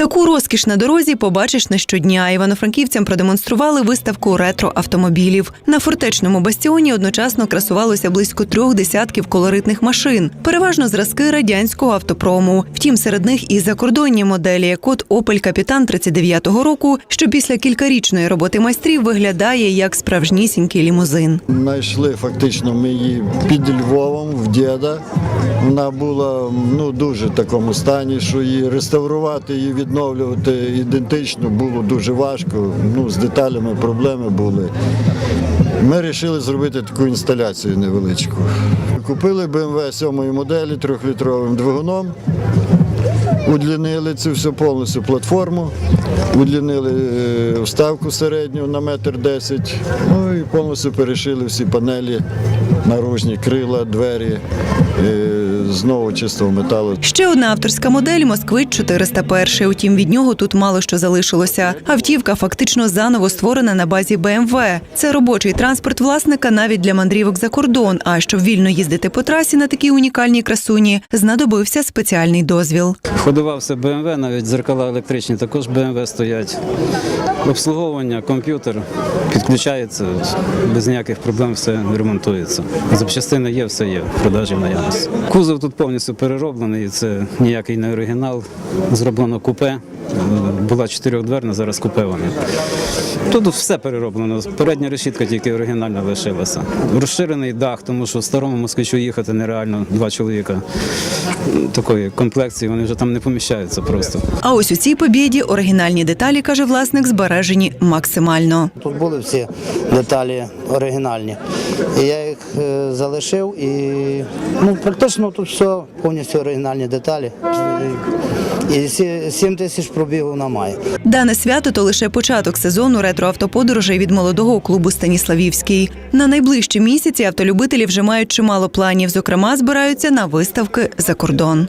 Таку розкіш на дорозі побачиш не щодня. Івано-франківцям продемонстрували виставку ретро автомобілів. На фортечному бастіоні одночасно красувалося близько трьох десятків колоритних машин, переважно зразки радянського автопрому. Втім, серед них і закордонні моделі, як от Opel Капітан 39-го року, що після кількарічної роботи майстрів виглядає як справжнісінький лімузин. Знайшли фактично ми її під Львовом в діда. Вона була ну, дуже в такому стані, що її реставрувати, її відновлювати ідентично було дуже важко. Ну, з деталями проблеми були. Ми вирішили зробити таку інсталяцію невеличку. Купили BMW 7 моделі трьохлітровим двигуном. Удлінили цю всю повністю платформу, удлінили е, вставку середню на метр десять, ну і повністю перешили всі панелі, наружні крила, двері е, знову чистого металу. Ще одна авторська модель Москвич 401. Утім, від нього тут мало що залишилося. Автівка фактично заново створена на базі BMW. Це робочий транспорт власника навіть для мандрівок за кордон. А щоб вільно їздити по трасі на такій унікальній красуні, знадобився спеціальний дозвіл. Ходова все BMW, навіть зеркала електричні також BMW стоять. Обслуговування, комп'ютер підключається, без ніяких проблем все ремонтується. Запчастини є, все є, в продажі наявності. Кузов тут повністю перероблений, це ніякий не оригінал. Зроблено купе. Була чотирьохдверна, зараз купе вони. Тут все перероблено. Передня решітка тільки оригінальна лишилася. Розширений дах, тому що в старому москвичу їхати нереально. Два чоловіка такої комплекції, вони вже там не поміщаються просто. А ось у цій побіді оригінальні деталі, каже власник, збережені максимально. Тут були всі деталі оригінальні. І я їх е, залишив і ну, практично тут все повністю оригінальні деталі. І сі- 7 тисяч пробігу вона має. Дане свято то лише початок сезону ретроавтоподорожей від молодого клубу Станіславівський. На найближчі місяці автолюбителі вже мають чимало планів. Зокрема, збираються на виставки за кордон.